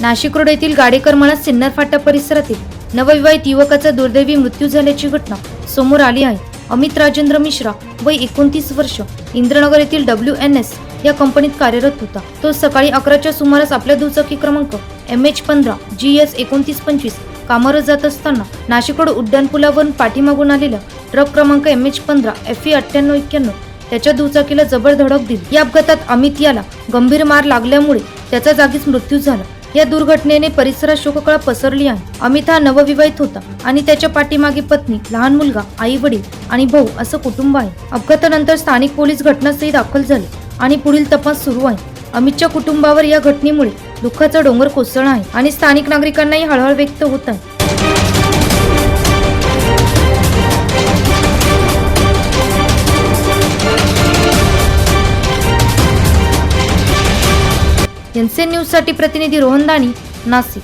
Nashik road येथील गाडेकर मळा सिन्नर फाटा परिसरातील नवविवाहित युवकाचा दुर्दैवी मृत्यू झाल्याची घटना समोर आली आहे. अमित राजेंद्र मिश्रा वय एकोणतीस वर्ष इंद्रनगर येथील डब्ल्यू एन एस या कंपनीत कार्यरत होता. तो सकाळी अकराच्या सुमारास आपल्या दुचाकी क्रमांक एम एच पंधरा जी एस एकोणतीस पंचवीस कामावर जात असताना नाशिक रोड उड्डाणपुलावरून पाठीमागून आलेला ट्रक क्रमांक एम एच पंधरा एफ ई अठ्ठ्याण्णव एक्क्याण्णव त्याच्या दुचाकीला जबर धडक दिली. या अपघातात अमित याला गंभीर मार लागल्यामुळे त्याचा जागीच मृत्यू झाला. या दुर्घटनेने परिसरात शोककळा पसरली आहे. अमित हा नवविवाहित होता आणि त्याच्या पाठीमागे पत्नी लहान मुलगा आई वडील आणि भाऊ असं कुटुंब आहे. अपघातानंतर स्थानिक पोलीस घटनास्थळी दाखल झाले आणि पुढील तपास सुरू आहे. अमितच्या कुटुंबावर या घटनेमुळे दुःखाचा डोंगर कोसळला आहे आणि स्थानिक नागरिकांनाही हळहळ व्यक्त होत आहे. यांचे न्यूजसाठी प्रतिनिधी रोहन दाणी नाशिक.